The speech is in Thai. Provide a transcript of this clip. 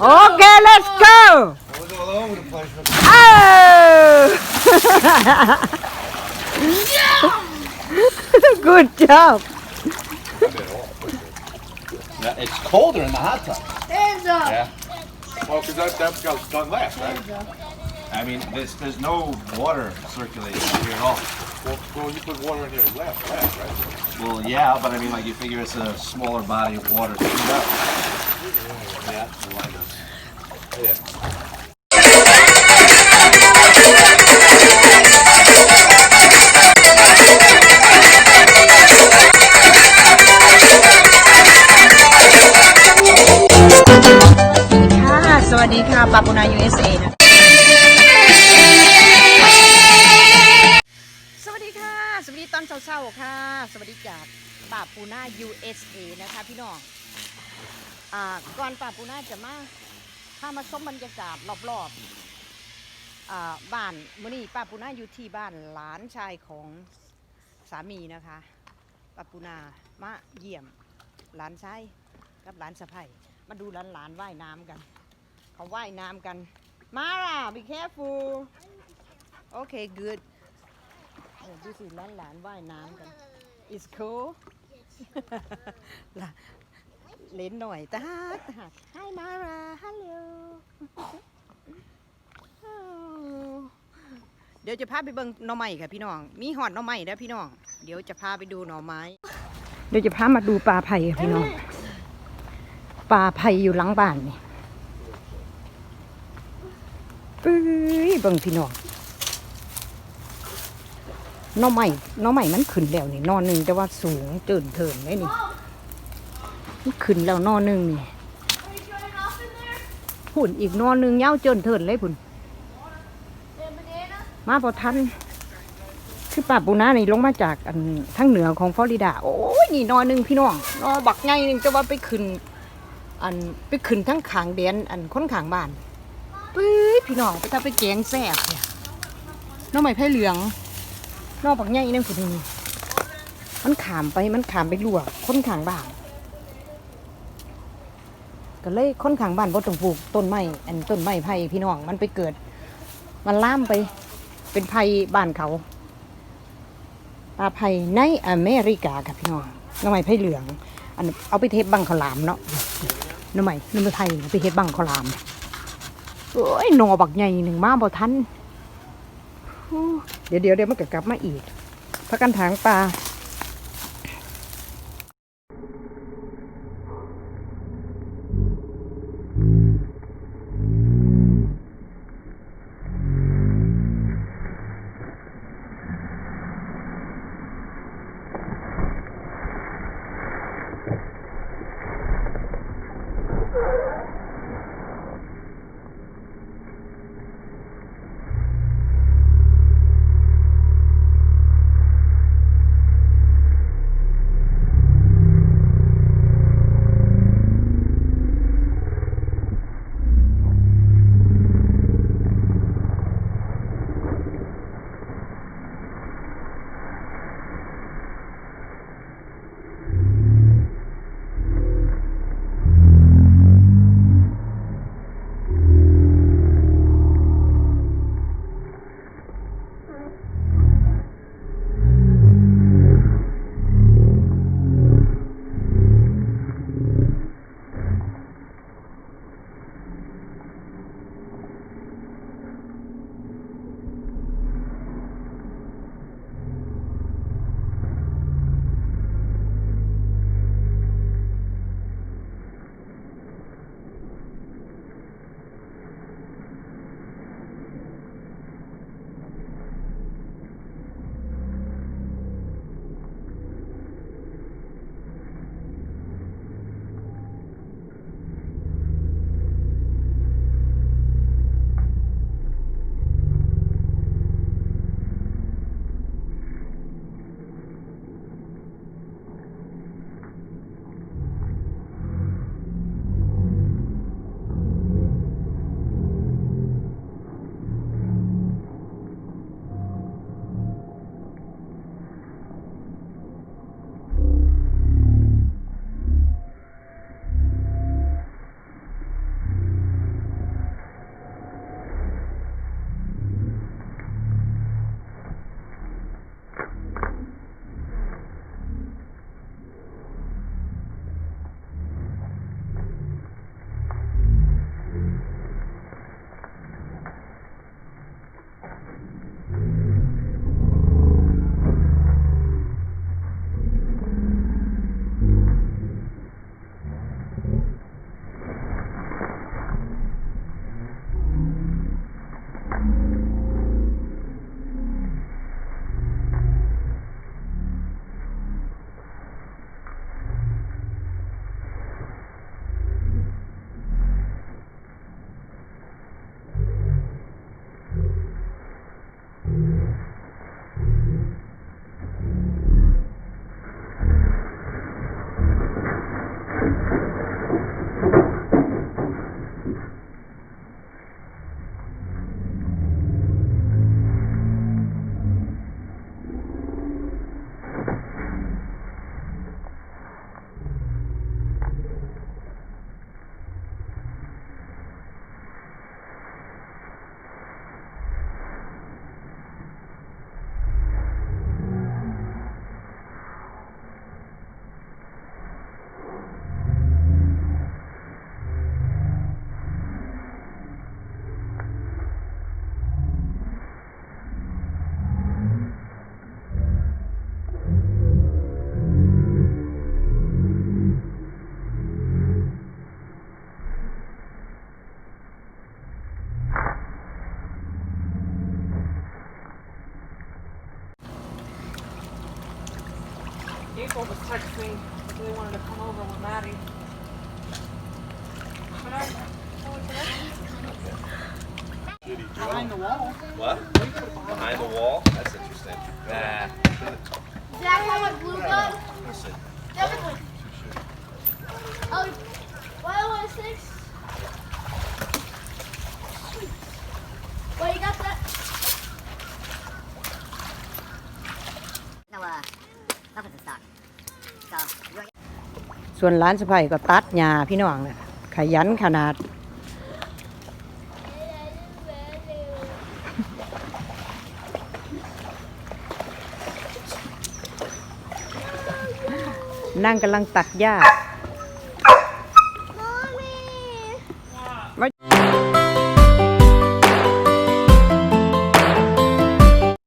Okay, let's go. I was all over the place. Oh! Good job. Yeah, it's colder in the hot tub. Hands up. Yeah. well, because that, that got done last, right? I mean, there's there's no water circulating here at all. Well, well, you put water in here last, last, right? Well, yeah, but I mean, like you figure it's a smaller body of water ค่ะสวัสดีค่ะปาปูนา USA นะสวัสดีค่ะ สวัสดีตอนเช้าๆค่ะ สวัสดีจากป่าปูนา USA นะคะพี่น้อง อ่าก่อนป่าปูนาจะมาพามาชมบรรยากาศรอบๆอ่าบ้านมื่อนี้ป้าปูนาอยู่ที่บ้านหลานชายของสามีนะคะป้าปูนามาเยี่ยมหลานชายกับหลานสะใภ้มาดูหลานๆว่ายน้ำกัน เขาว่ายน้ำกันมาล่ะ be careful โอเค good เออดูสิหลานหลานๆว่ายน้ำกัน it's cool ล่ะ เล่นหน่อยตาตา Hi Mara hello เดี๋ยวจะพาไปเบิ่งหน่อไม้ค่ะพี่น้อง มีหอดหน่อไม้นะพี่น้อง เดี๋ยวจะพาไปดูหน่อไม้ เดี๋ยวจะพามาดูปลาไผ่ค่ะพี่น้อง ปลาไผ่อยู่หลังบ้านนี่ปื้ยเบิ่งพี่น้องหน่อไม้หน่อไม้มันขึ้นแล้วนี่หนอหนึ่งแต่ว่าสูงเจินเถินเลยนี่มัน ขึ้นแล้วนอหนึ่งนี่หุ่นอีกนอหนึ่งยาวจนเถินเลยพุ่นมาพอทันคือป่าปูนานี่ลงมาจากอันทั้งเหนือของฟลอริดา โอ้ยนี่นอหนึ่งพี่น้องนอบักไงหนึ่งแต่ว่าไปขึ้น อันไปขึ้นทั้งขางเดนอันค้นขางบ้านปื้ยพี่น้องไปทำไปแกงแซ่บเนี่ยนองใหม่ไผ่เหลืองนองบักไงนั่นคือนี่มันขามไปมันขามไปลวกค้นขางบ้าน ก็เลยค้นขางบ้านบ่ต้องปลูกต้นไม้อันต้นไม้ไผ่พี่น้องมันไปเกิด มันล่ามไปเป็นไผ่บ้านเขาปลาไผ่ในอเมริกาค่ะพี่น้องน้องใหม่ไผ่เหลือง อันเอาไปเทปบังข้าวหลามเนาะน้ำใหม่น้ำมันไทยเอาไปเทปบังข้าวหลามโอ้ยหนอบักใหญ่หนึ่งมาบ่ทันเดี๋ยวเดี๋ยวเดี๋ยวมันก็กลับมาอีกพักกันถางปลา Thank you. Couple was texting me that they wanted to come over with Maddie. But I, I went behind the wall. What? Behind the wall? That's interesting. Nah. ส่วนร้านสะพายก็ตัดหญ้าพี่น้องน่ะขยันขนาด นั่งกำลังตัดหญ้า